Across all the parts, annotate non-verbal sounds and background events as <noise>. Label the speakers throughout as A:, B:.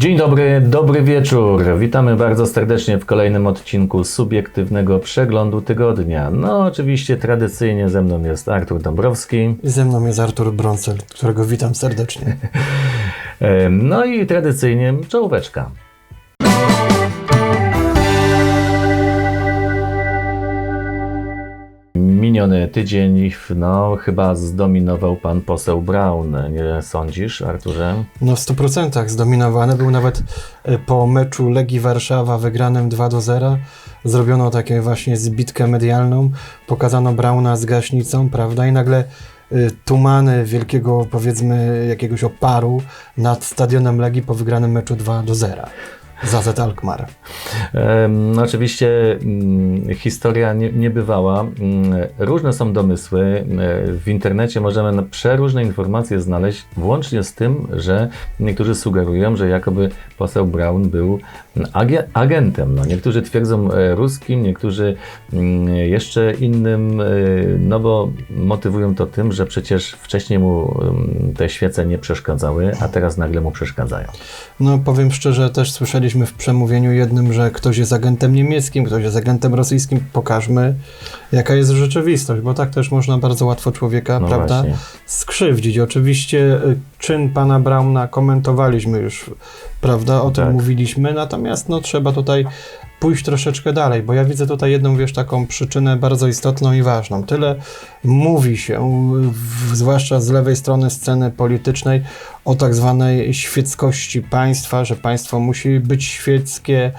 A: Dzień dobry, dobry wieczór. Witamy bardzo serdecznie w kolejnym odcinku subiektywnego przeglądu tygodnia. No, oczywiście tradycyjnie ze mną jest Artur Dąbrowski.
B: I ze mną jest Artur Brącel, którego witam serdecznie. <laughs>
A: No i tradycyjnie czołóweczka. Miniony tydzień, no chyba zdominował pan poseł Braun, nie sądzisz, Arturze?
B: No w 100% zdominowany był nawet e, po meczu Legii Warszawa wygranym 2 do 0. Zrobiono takie właśnie zbitkę medialną, pokazano Brauna z gaśnicą, prawda? I nagle e, tumany wielkiego, powiedzmy, jakiegoś oparu nad stadionem Legii po wygranym meczu 2 do 0. Za Z Alkmaar.
A: No oczywiście mm, historia nie, niebywała. Mm, Różne są domysły. E, W internecie możemy przeróżne informacje znaleźć, włącznie z tym, że niektórzy sugerują, że jakoby poseł Brown był agentem. No, niektórzy twierdzą e, ruskim, niektórzy mm, jeszcze innym, e, no bo motywują to tym, że przecież wcześniej mu em, te świece nie przeszkadzały, a teraz nagle mu przeszkadzają.
B: No powiem szczerze, też słyszeliśmy w przemówieniu jednym, że ktoś jest agentem niemieckim, ktoś jest agentem rosyjskim. Pokażmy, jaka jest rzeczywistość, bo tak też można bardzo łatwo człowieka,
A: No
B: prawda,
A: właśnie.
B: skrzywdzić. Oczywiście y, czyn pana Brauna komentowaliśmy już, prawda, o tym
A: Tak.
B: mówiliśmy, natomiast no trzeba tutaj pójść troszeczkę dalej, bo ja widzę tutaj jedną, wiesz, taką przyczynę bardzo istotną i ważną. Tyle mówi się, w, zwłaszcza z lewej strony sceny politycznej, o tak zwanej świeckości państwa, że państwo musi być świeckie,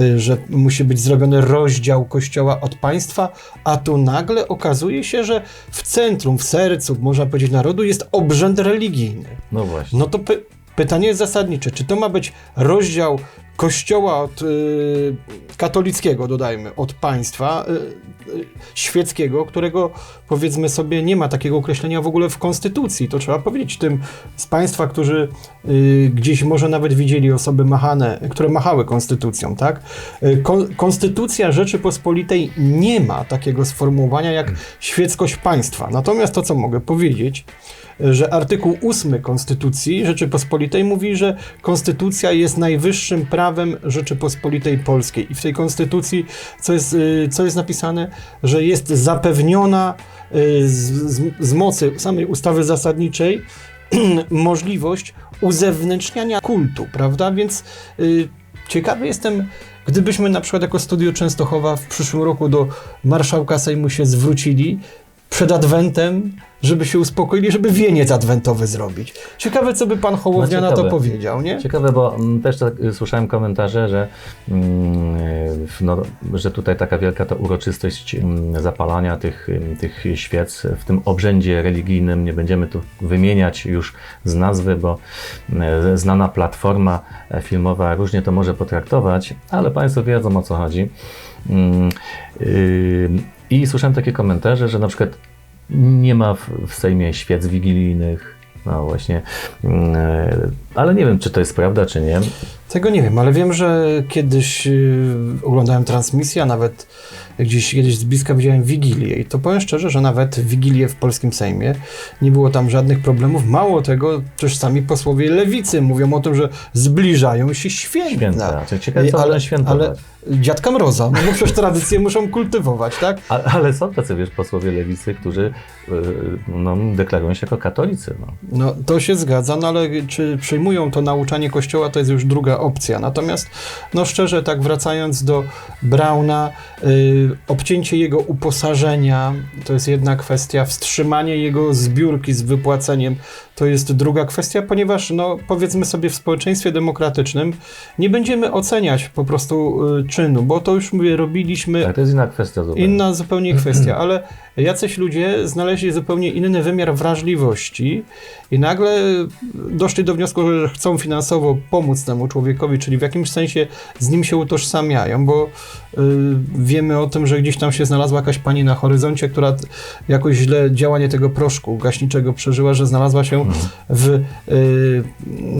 B: y, że musi być zrobiony rozdział kościoła od państwa, a tu nagle okazuje się, że w centrum, w sercu, można powiedzieć, narodu jest obrzęd religijny.
A: No właśnie.
B: No to py pytanie jest zasadnicze, czy to ma być rozdział kościoła od y, katolickiego, dodajmy, od państwa y, y, świeckiego, którego powiedzmy sobie nie ma takiego określenia w ogóle w konstytucji. To trzeba powiedzieć tym z państwa, którzy y, gdzieś może nawet widzieli osoby machane, które machały konstytucją, tak? Y, kon konstytucja Rzeczypospolitej nie ma takiego sformułowania jak świeckość państwa. Natomiast to, co mogę powiedzieć, że artykuł 8 Konstytucji Rzeczypospolitej mówi, że Konstytucja jest najwyższym prawem Rzeczypospolitej Polskiej. I w tej Konstytucji, co jest, y, co jest napisane, że jest zapewniona y, z, z, z mocy samej ustawy zasadniczej <clears throat> możliwość uzewnętrzniania kultu, prawda? Więc y, ciekawy jestem, gdybyśmy na przykład jako Studio Częstochowa w przyszłym roku do marszałka Sejmu się zwrócili przed Adwentem, żeby się uspokoili, żeby wieniec adwentowy zrobić. Ciekawe, co by pan Hołownia
A: No
B: na to powiedział, nie?
A: Ciekawe, bo mm, też tak, y, słyszałem komentarze, że, mm, no, że tutaj taka wielka to uroczystość mm, zapalania tych, tych świec w tym obrzędzie religijnym, nie będziemy tu wymieniać już z nazwy, bo y, znana platforma e, filmowa różnie to może potraktować, ale Państwo wiedzą o co chodzi. Y, I słyszałem takie komentarze, że na przykład nie ma w, w Sejmie świec wigilijnych. No właśnie, mm, e, ale nie wiem, czy to jest prawda, czy nie.
B: Tego nie wiem, ale wiem, że kiedyś yy, oglądałem transmisję, a nawet gdzieś kiedyś z bliska widziałem Wigilię i to powiem szczerze, że nawet Wigilię w polskim Sejmie nie było tam żadnych problemów. Mało tego, też sami posłowie lewicy mówią o tym, że zbliżają się święta.
A: Święta. Czy ciekawe, co
B: ale,
A: ale,
B: dziadka Mroza, no bo przecież tradycje muszą kultywować, tak?
A: Ale, ale są tacy, wiesz, posłowie lewicy, którzy y, no, deklarują się jako katolicy. No.
B: No to się zgadza, no ale czy przyjmują to nauczanie Kościoła, to jest już druga opcja. Natomiast, no szczerze, tak wracając do Brauna, y, obcięcie jego uposażenia to jest jedna kwestia, wstrzymanie jego zbiórki z wypłaceniem to jest druga kwestia, ponieważ, no powiedzmy sobie, w społeczeństwie demokratycznym nie będziemy oceniać po prostu y, czynu, bo to już mówię, robiliśmy
A: Tak, to jest inna kwestia zupełnie.
B: Inna zupełnie kwestia, <clears throat> ale jacyś ludzie znaleźli zupełnie inny wymiar wrażliwości i nagle doszli do wniosku, że chcą finansowo pomóc temu człowiekowi, czyli w jakimś sensie z nim się utożsamiają, bo y, wiemy o tym, że gdzieś tam się znalazła jakaś pani na horyzoncie, która jakoś źle działanie tego proszku gaśniczego przeżyła, że znalazła się w, y,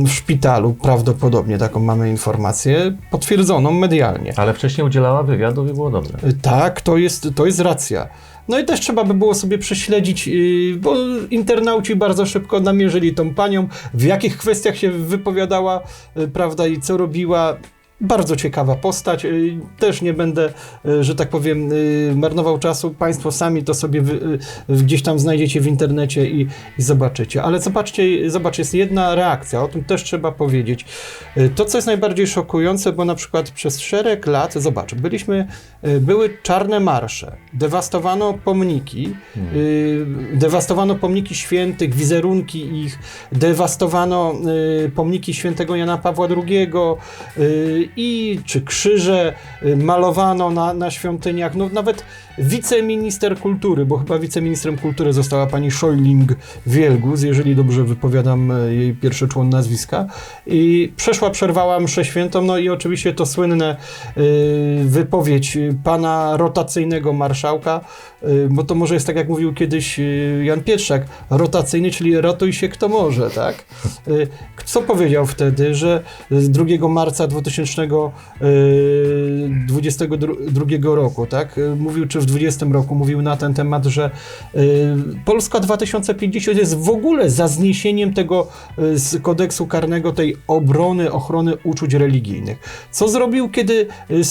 B: w szpitalu, prawdopodobnie taką mamy informację, potwierdzoną medialnie.
A: Ale wcześniej udzielała wywiadów i było dobrze.
B: Tak, to jest, to jest racja. No i też trzeba by było sobie prześledzić, yy, bo internauci bardzo szybko namierzyli tą panią, w jakich kwestiach się wypowiadała, yy, prawda, i co robiła. Bardzo ciekawa postać. Yy, Też nie będę, yy, że tak powiem, yy, marnował czasu. Państwo sami to sobie gdzieś tam znajdziecie w internecie i, i zobaczycie. Ale zobaczcie, zobacz, jest jedna reakcja, o tym też trzeba powiedzieć. To, co jest najbardziej szokujące, bo na przykład przez szereg lat, zobacz, byliśmy, były czarne marsze, dewastowano pomniki, yy, dewastowano pomniki świętych, wizerunki ich, dewastowano pomniki świętego Jana Pawła II i czy krzyże yy, malowano na, na świątyniach, no nawet wiceminister kultury, bo chyba wiceministrem kultury została pani Szojling-Wielgus, jeżeli dobrze wypowiadam e, jej pierwszy człon nazwiska i przeszła, przerwała mszę świętą, no i oczywiście to słynne yy, wypowiedź pana rotacyjnego marszałka, yy, bo to może jest tak jak mówił kiedyś Jan Pietrzak, rotacyjny, czyli ratuj się kto może, tak? Co powiedział wtedy, że z 2 marca 2022 roku, tak? Mówił, czy w 20 roku mówił na ten temat, że yy, Polska 2050 jest w ogóle za zniesieniem tego yy, z kodeksu karnego, tej obrony, ochrony uczuć religijnych. Co zrobił, kiedy yy,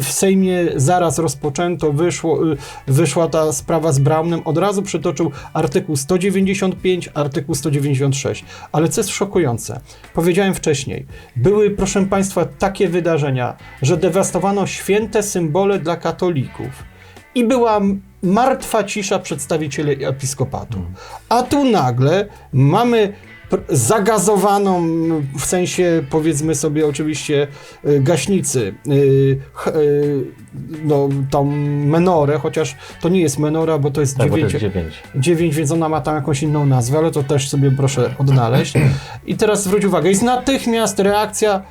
B: w Sejmie zaraz rozpoczęto, wyszło, wyszła ta sprawa z Braunem, od razu przytoczył artykuł 195, artykuł 196. Ale co jest szokujące, powiedziałem wcześniej, były, proszę Państwa, takie wydarzenia, że dewastowano święte symbole dla katolików i była martwa cisza przedstawicieli episkopatu. A tu nagle mamy zagazowaną, w sensie powiedzmy sobie oczywiście y, gaśnicy, ch- y, no, tą menorę, chociaż to nie jest menora, bo to jest
A: Tak, bo to
B: dziewięcio-
A: jest 9.
B: 9, więc ona ma tam jakąś inną nazwę, ale to też sobie proszę odnaleźć. I teraz zwróć uwagę, jest natychmiast reakcja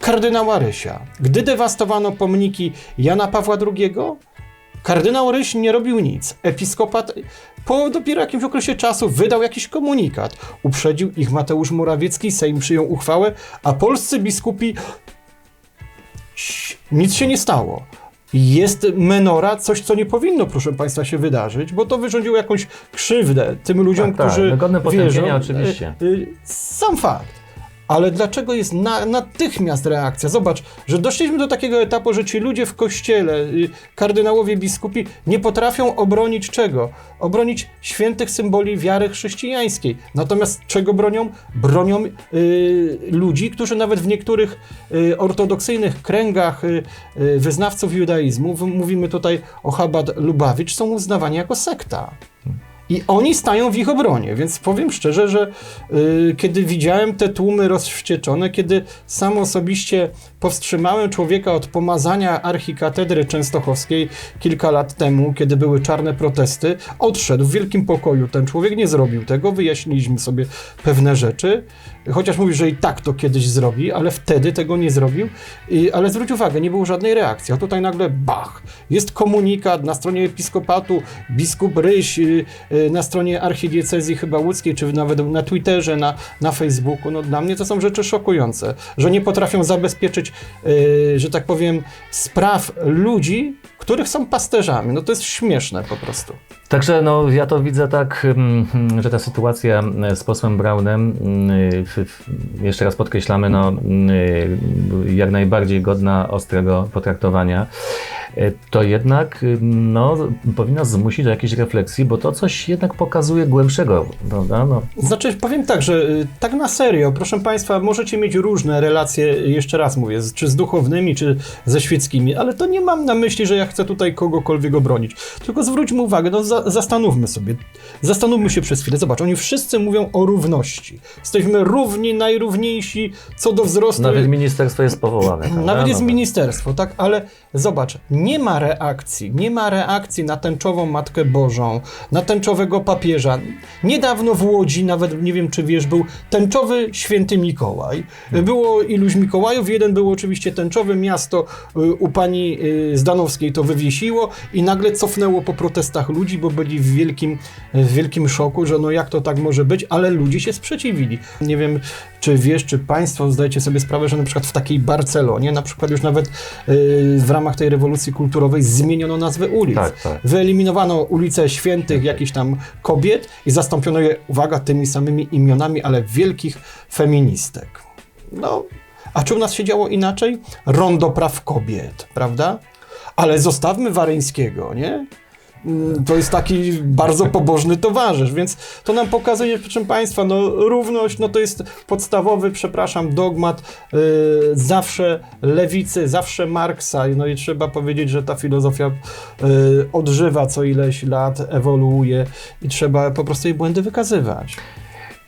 B: kardynała Rysia. Gdy dewastowano pomniki Jana Pawła II, kardynał Ryś nie robił nic. Episkopat po dopiero jakimś okresie czasu wydał jakiś komunikat. Uprzedził ich Mateusz Morawiecki, Sejm przyjął uchwałę, a polscy biskupi nic się nie stało. Jest menora, coś, co nie powinno, proszę Państwa, się wydarzyć, bo to wyrządziło jakąś krzywdę tym ludziom,
A: Tak, tak,
B: którzy
A: no godne potępienia
B: wierzą.
A: oczywiście.
B: Y, y, Sam fakt. Ale dlaczego jest na, natychmiast reakcja? Zobacz, że doszliśmy do takiego etapu, że ci ludzie w kościele, y, kardynałowie, biskupi, nie potrafią obronić czego? Obronić świętych symboli wiary chrześcijańskiej. Natomiast czego bronią? Bronią y, ludzi, którzy nawet w niektórych y, ortodoksyjnych kręgach y, y, wyznawców judaizmu, mówimy tutaj o Chabad Lubawicz, są uznawani jako sekta. I oni stają w ich obronie, więc powiem szczerze, że y, kiedy widziałem te tłumy rozwścieczone, kiedy sam osobiście powstrzymałem człowieka od pomazania archikatedry częstochowskiej kilka lat temu, kiedy były czarne protesty, odszedł w wielkim pokoju. Ten człowiek nie zrobił tego, wyjaśniliśmy sobie pewne rzeczy, chociaż mówi, że i tak to kiedyś zrobi, ale wtedy tego nie zrobił. I, ale zwróć uwagę, nie było żadnej reakcji, a tutaj nagle bach, jest komunikat na stronie episkopatu, biskup Ryś, y, y, na stronie archidiecezji chyba łódzkiej, czy nawet na Twitterze, na, na Facebooku. No dla mnie to są rzeczy szokujące, że nie potrafią zabezpieczyć, y, że tak powiem, spraw ludzi, których są pasterzami. No to jest śmieszne po prostu.
A: Także no, ja to widzę tak, mm, że ta sytuacja mm, z posłem Braunem, mm, w- jeszcze raz podkreślamy, no, mm, jak najbardziej godna ostrego potraktowania, e, to jednak no, powinna zmusić do jakiejś refleksji, bo to coś jednak pokazuje głębszego, prawda? No,
B: Znaczy, powiem tak, że y, tak na serio, proszę Państwa, możecie mieć różne relacje, jeszcze raz mówię, czy z duchownymi, czy ze świeckimi, ale to nie mam na myśli, że ja chcę tutaj kogokolwiek obronić. Tylko zwróćmy uwagę, no za, zastanówmy sobie, zastanówmy się przez chwilę. Zobacz, oni wszyscy mówią o równości. Jesteśmy równi, najrówniejsi co do wzrostu.
A: nawet ministerstwo jest powołane. prawda?
B: Nawet jest
A: No,
B: ministerstwo, tak? Ale zobacz, nie ma reakcji, nie ma reakcji na tęczową Matkę Bożą, na tęczowego papieża. Niedawno w Łodzi, nawet nie wiem czy wiesz, był tęczowy święty Mikołaj. Było iluś Mikołajów, jeden był oczywiście tęczowy, miasto y, u pani y, Zdanowskiej to to wywiesiło i nagle cofnęło po protestach ludzi, bo byli w wielkim, w wielkim szoku, że no jak to tak może być, ale ludzie się sprzeciwili. Nie wiem, czy wiesz, czy państwo zdajecie sobie sprawę, że na przykład w takiej Barcelonie, na przykład już nawet yy, w ramach tej rewolucji kulturowej zmieniono nazwę ulic.
A: Tak, tak.
B: Wyeliminowano ulice świętych jakichś tam kobiet i zastąpiono je, uwaga, tymi samymi imionami, ale wielkich feministek. No, a czy u nas się działo inaczej? Rondo praw kobiet, prawda? Ale zostawmy Waryńskiego, nie? Mm, To jest taki bardzo pobożny towarzysz, więc to nam pokazuje, proszę Państwa, no równość, no to jest podstawowy, przepraszam, dogmat yy, zawsze lewicy, zawsze Marksa, no i trzeba powiedzieć, że ta filozofia yy, odżywa co ileś lat, ewoluuje i trzeba po prostu jej błędy wykazywać.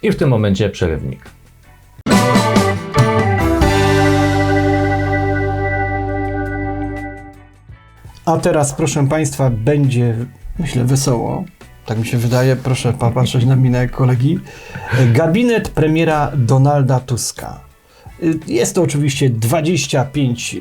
A: I w tym momencie przerywnik.
B: A teraz, proszę Państwa, będzie, myślę, wesoło. Tak mi się wydaje, proszę popatrzeć na minę kolegi. Gabinet premiera Donalda Tuska. Y, Jest to oczywiście 25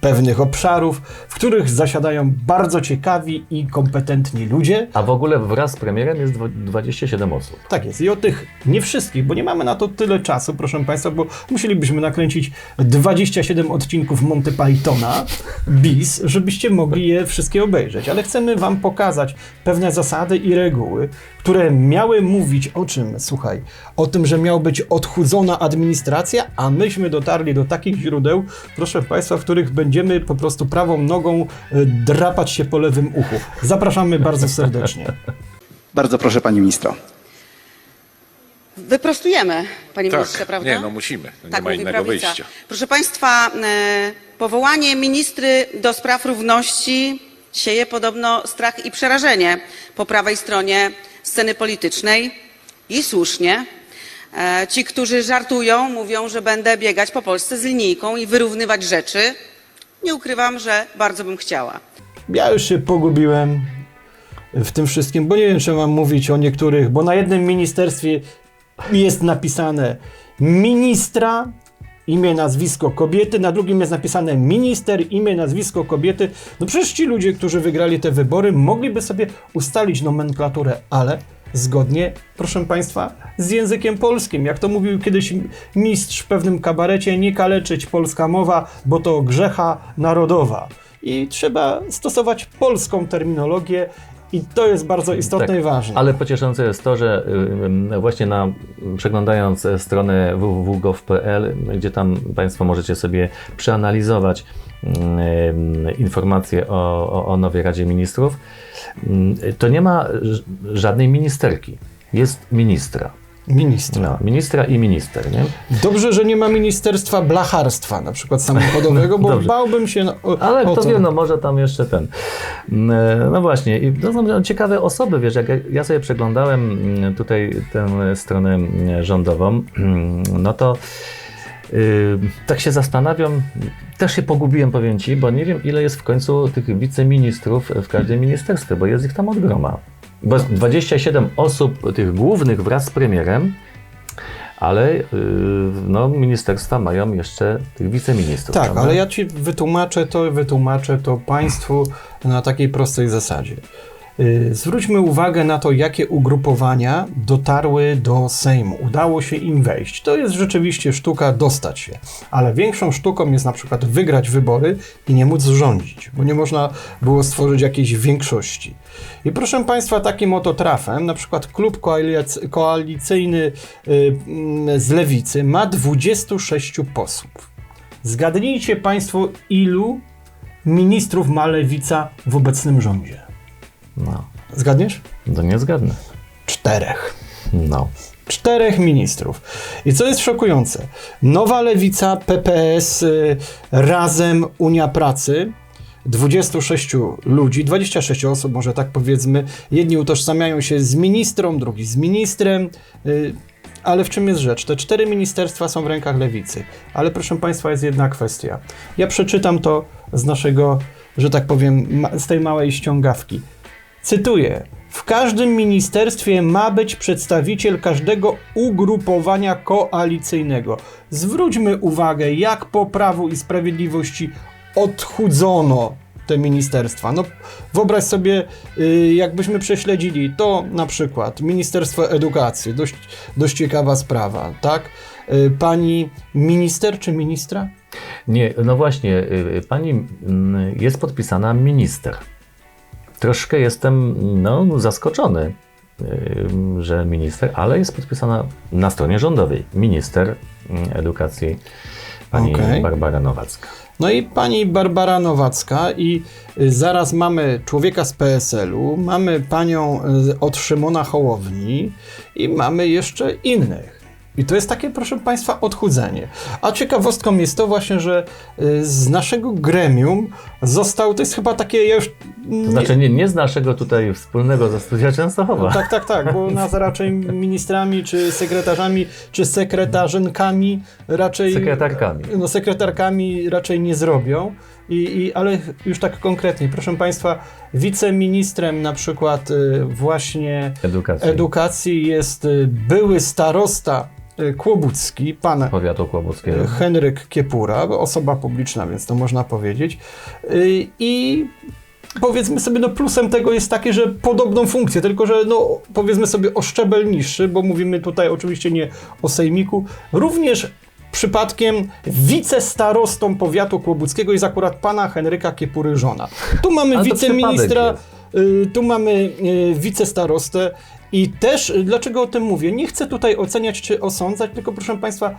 B: pewnych obszarów, w których zasiadają bardzo ciekawi i kompetentni ludzie.
A: A w ogóle wraz z premierem jest dwa- 27 osób.
B: Tak jest. I o tych nie wszystkich, bo nie mamy na to tyle czasu, proszę Państwa, bo musielibyśmy nakręcić 27 odcinków Monty Pythona bis, żebyście mogli je wszystkie obejrzeć. Ale chcemy Wam pokazać pewne zasady i reguły, które miały mówić o czym? Słuchaj, o tym, że miała być odchudzona administracja, a myśmy dotarli do takich źródeł, proszę Państwa, w których będziemy po prostu prawą nogą y, drapać się po lewym uchu. Zapraszamy bardzo serdecznie.
C: Bardzo proszę pani ministro.
D: Wyprostujemy, panie
E: Tak,
D: ministrze, prawda?
E: nie, no musimy, no nie ma innego
D: prawica.
E: wyjścia.
D: Proszę państwa, e, powołanie ministry do spraw równości sieje podobno strach i przerażenie po prawej stronie sceny politycznej i słusznie. E, ci, którzy żartują, mówią, że będę biegać po Polsce z linijką i wyrównywać rzeczy. Nie ukrywam, że bardzo bym chciała.
B: Ja już się pogubiłem w tym wszystkim, bo nie wiem, czy mam mówić o niektórych, bo na jednym ministerstwie jest napisane ministra, imię, nazwisko kobiety, na drugim jest napisane minister, imię, nazwisko kobiety. No przecież ci ludzie, którzy wygrali te wybory, mogliby sobie ustalić nomenklaturę, ale zgodnie, proszę Państwa, z językiem polskim. Jak to mówił kiedyś mistrz w pewnym kabarecie, nie kaleczyć polska mowa, bo to grzecha narodowa. I trzeba stosować polską terminologię i to jest bardzo istotne i ważne.
A: Tak. Ale pocieszające jest to, że właśnie na, przeglądając e, stronę www.gov.pl, gdzie tam Państwo możecie sobie przeanalizować informacje o, o, o nowej Radzie Ministrów, to nie ma żadnej ministerki. Jest ministra.
B: Ministra.
A: No, ministra i minister, nie?
B: Dobrze, że nie ma Ministerstwa Blacharstwa, na przykład samochodowego, <laughs> bo
A: Dobrze.
B: bałbym się no, o,
A: Ale
B: o
A: kto
B: to.
A: wie, no może tam jeszcze ten. Mm, No właśnie, i to są ciekawe osoby, wiesz, jak ja- sobie przeglądałem mm, tutaj tę stronę mm, rządową, no to yy, tak się zastanawiam, też się pogubiłem, powiem Ci, bo nie wiem, ile jest w końcu tych wiceministrów w każdym ministerstwie, bo jest ich tam od groma. Bo jest 27 osób, tych głównych wraz z premierem, ale yy, no, ministerstwa mają jeszcze tych wiceministrów.
B: Tak,
A: prawda?
B: ale ja ci wytłumaczę to, wytłumaczę to Państwu na takiej prostej zasadzie. Yy, Zwróćmy uwagę na to, jakie ugrupowania dotarły do Sejmu. Udało się im wejść. To jest rzeczywiście sztuka dostać się, ale większą sztuką jest na przykład wygrać wybory i nie móc rządzić, bo nie można było stworzyć jakiejś większości. I proszę Państwa, takim oto trafem, na przykład klub koalic- koalicyjny yy, mm, z Lewicy ma 26 posłów. Zgadnijcie Państwo, ilu ministrów ma Lewica w obecnym rządzie?
A: No,
B: Zgadniesz?
A: to nie zgadnę.
B: Czterech.
A: No.
B: Czterech ministrów. I co jest szokujące? Nowa Lewica, PPS, y, Razem, Unia Pracy. 26 ludzi, 26 osób, może tak powiedzmy. Jedni utożsamiają się z ministrą, drugi z ministrem. y, Ale w czym jest rzecz? Te cztery ministerstwa są w rękach lewicy. Ale proszę Państwa, jest jedna kwestia. Ja przeczytam to z naszego, że tak powiem, z tej małej ściągawki. Cytuję. W każdym ministerstwie ma być przedstawiciel każdego ugrupowania koalicyjnego. Zwróćmy uwagę, jak po Prawu i Sprawiedliwości odchudzono te ministerstwa. No, wyobraź sobie, y, jakbyśmy prześledzili to na przykład Ministerstwo Edukacji, dość, dość ciekawa sprawa, tak? Y, Pani minister czy ministra?
A: Nie, no właśnie, y, pani mm, jest podpisana minister. Troszkę jestem no, zaskoczony, że minister, ale jest podpisana na stronie rządowej. Minister mm, edukacji pani
B: Okej.
A: Barbara Nowacka.
B: No i pani Barbara Nowacka i y, zaraz mamy człowieka z PSL-u, mamy panią y, od Szymona Hołowni i mamy jeszcze innych. I to jest takie, proszę Państwa, odchudzenie. A ciekawostką jest to właśnie, że y, z naszego gremium został, to jest chyba takie, ja już...
A: To znaczy nie, nie z naszego tutaj wspólnego ze studia Częstochowa.
B: Tak, tak, tak, bo nas <laughs> raczej ministrami, czy sekretarzami, czy sekretarzynkami raczej...
A: Sekretarkami.
B: No sekretarkami raczej nie zrobią, I, i, ale już tak konkretnie, proszę Państwa, wiceministrem na przykład y, właśnie
A: Edukacji.
B: edukacji jest y, były starosta Kłobucki, pan
A: Powiatu Kłobuckiego.
B: Henryk Kiepura, osoba publiczna, więc to można powiedzieć. Y, I powiedzmy sobie, no plusem tego jest takie, że podobną funkcję, tylko że no powiedzmy sobie o szczebel niższy, bo mówimy tutaj oczywiście nie o sejmiku, również przypadkiem wicestarostą powiatu kłobuckiego jest akurat pana Henryka Kiepury żona. Tu mamy wiceministra, y, tu mamy y, wicestarostę i też, dlaczego o tym mówię? Nie chcę tutaj oceniać czy osądzać, tylko proszę państwa,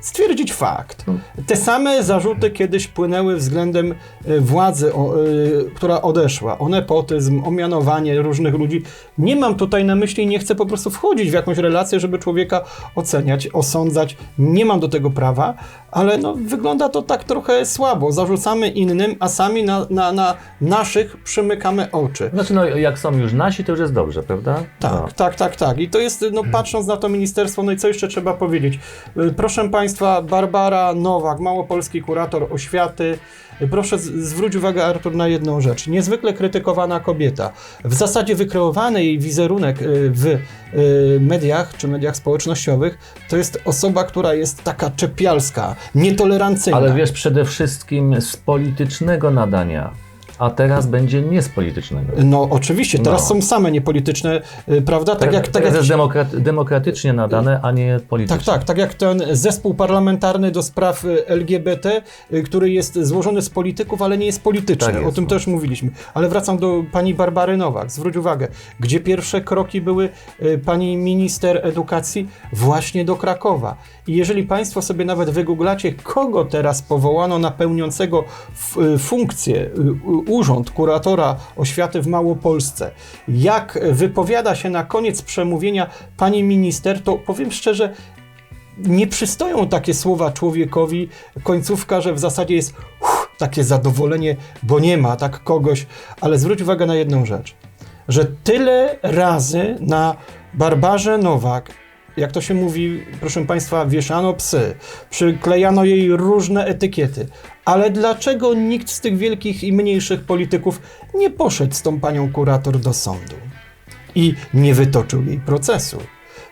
B: stwierdzić fakt. Te same zarzuty kiedyś płynęły względem y, władzy, o, y, która odeszła, o nepotyzm, o mianowanie różnych ludzi. Nie mam tutaj na myśli, nie chcę po prostu wchodzić w jakąś relację, żeby człowieka oceniać, osądzać. Nie mam do tego prawa, ale no, wygląda to tak trochę słabo. Zarzucamy innym, a sami na, na, na naszych przymykamy oczy.
A: Znaczy, no, jak są już nasi, to już jest dobrze, prawda?
B: Tak,
A: No.
B: tak, tak, tak. I to jest, no patrząc na to ministerstwo, no i co jeszcze trzeba powiedzieć? Y, Proszę Państwa, Barbara Nowak, małopolski kurator oświaty. Proszę zwróć uwagę, Artur, na jedną rzecz. Niezwykle krytykowana kobieta. W zasadzie wykreowany jej wizerunek y, w y, mediach czy mediach społecznościowych to jest osoba, która jest taka czepialska, nietolerancyjna.
A: Ale wiesz, przede wszystkim z politycznego nadania, a teraz będzie nie z politycznego.
B: No oczywiście, teraz
A: No.
B: są same niepolityczne, y, prawda? Tak
A: Teraz-
B: jak, tak jak
A: jest demokrat, demokratycznie nadane, a nie
B: Tak,
A: politycznie.
B: tak, tak jak ten zespół parlamentarny do spraw y, LGBT, y, który jest złożony z polityków, ale nie jest polityczny.
A: Tak jest,
B: o tym
A: no.
B: też mówiliśmy. Ale wracam do pani Barbary Nowak. Zwróć uwagę, gdzie pierwsze kroki były pani minister edukacji? Właśnie do Krakowa. I jeżeli państwo sobie nawet wygooglacie, kogo teraz powołano na pełniącego funkcję, urząd kuratora oświaty w Małopolsce, jak wypowiada się na koniec przemówienia pani minister, to powiem szczerze, nie przystoją takie słowa człowiekowi, końcówka, że w zasadzie jest uff, takie zadowolenie, bo nie ma tak kogoś, ale zwróć uwagę na jedną rzecz, że tyle razy na Barbarze Nowak, jak to się mówi, proszę Państwa, wieszano psy, przyklejano jej różne etykiety, ale dlaczego nikt z tych wielkich i mniejszych polityków nie poszedł z tą panią kurator do sądu i nie wytoczył jej procesu?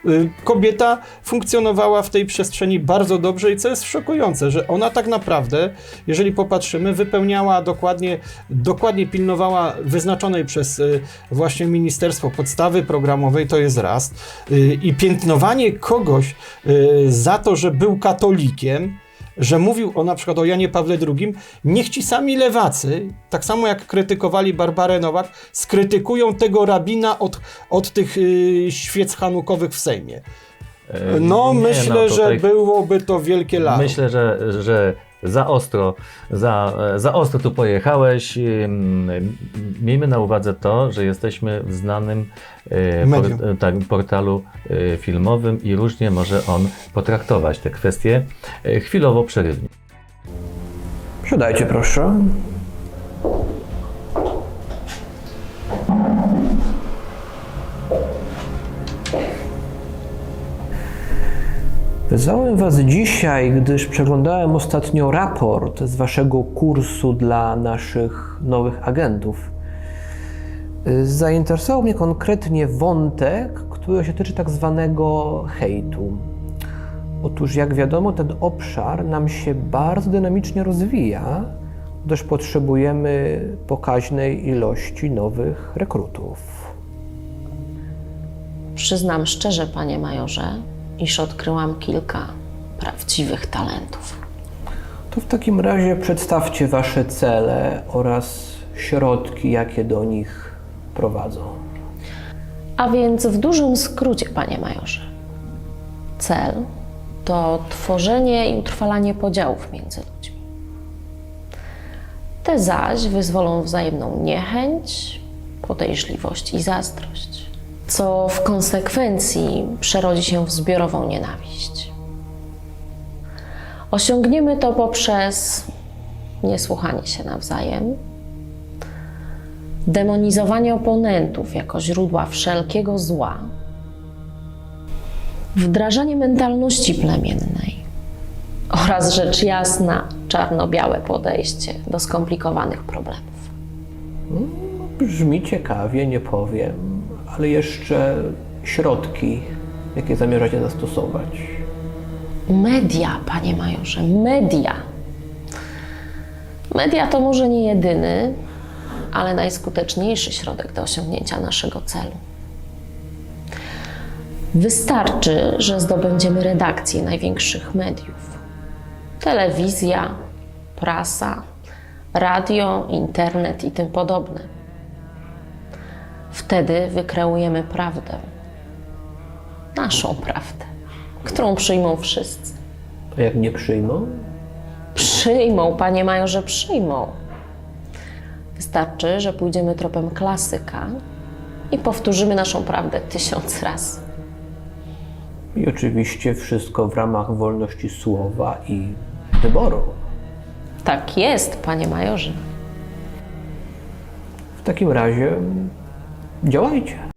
B: Y, kobieta funkcjonowała w tej przestrzeni bardzo dobrze i co jest szokujące, że ona tak naprawdę, jeżeli popatrzymy, wypełniała dokładnie, dokładnie pilnowała wyznaczonej przez y, właśnie ministerstwo podstawy programowej, to jest raz, y, i piętnowanie kogoś za to, że był katolikiem, że mówił o na przykład o Janie Pawle II, niech ci sami lewacy, tak samo jak krytykowali Barbarę Nowak, skrytykują tego rabina od, od tych y, świec hanukowych w Sejmie. No,
A: nie,
B: myślę,
A: no,
B: że
A: tutaj
B: byłoby to wielkie lato.
A: Myślę, że, że za ostro, za, za ostro tu pojechałeś. Miejmy na uwadze to, że jesteśmy w znanym. Por, tak, portalu e, filmowym i różnie może on potraktować te kwestie e, chwilowo przerywnie.
E: Siadajcie proszę. Wezwałem Was dzisiaj, gdyż przeglądałem ostatnio raport z Waszego kursu dla naszych nowych agentów. Zainteresował mnie konkretnie wątek, który się tyczy tak zwanego hejtu. Otóż, jak wiadomo, ten obszar nam się bardzo dynamicznie rozwija. gdyż potrzebujemy pokaźnej ilości nowych rekrutów.
F: Przyznam szczerze, panie majorze, iż odkryłam kilka prawdziwych talentów.
E: To w takim razie przedstawcie Wasze cele oraz środki, jakie do nich prowadzą.
F: A więc w dużym skrócie, panie majorze. Cel to tworzenie i utrwalanie podziałów między ludźmi. Te zaś wyzwolą wzajemną niechęć, podejrzliwość i zazdrość, co w konsekwencji przerodzi się w zbiorową nienawiść. Osiągniemy to poprzez niesłuchanie się nawzajem, demonizowanie oponentów jako źródła wszelkiego zła, wdrażanie mentalności plemiennej oraz rzecz jasna czarno-białe podejście do skomplikowanych problemów.
E: Brzmi ciekawie, nie powiem, ale jeszcze środki, jakie zamierzacie zastosować.
F: Media, panie majorze, media. Media to może nie jedyny, ale najskuteczniejszy środek do osiągnięcia naszego celu. Wystarczy, że zdobędziemy redakcję największych mediów: telewizja, prasa, radio, internet i tym podobne. Wtedy wykreujemy prawdę. Naszą prawdę, którą przyjmą wszyscy.
E: A jak nie przyjmą?
F: Przyjmą, panie majorze, przyjmą. Wystarczy, że pójdziemy tropem klasyka i powtórzymy naszą prawdę tysiąc razy.
E: I oczywiście wszystko w ramach wolności słowa i wyboru.
F: Tak jest, panie majorze.
E: W takim razie działajcie.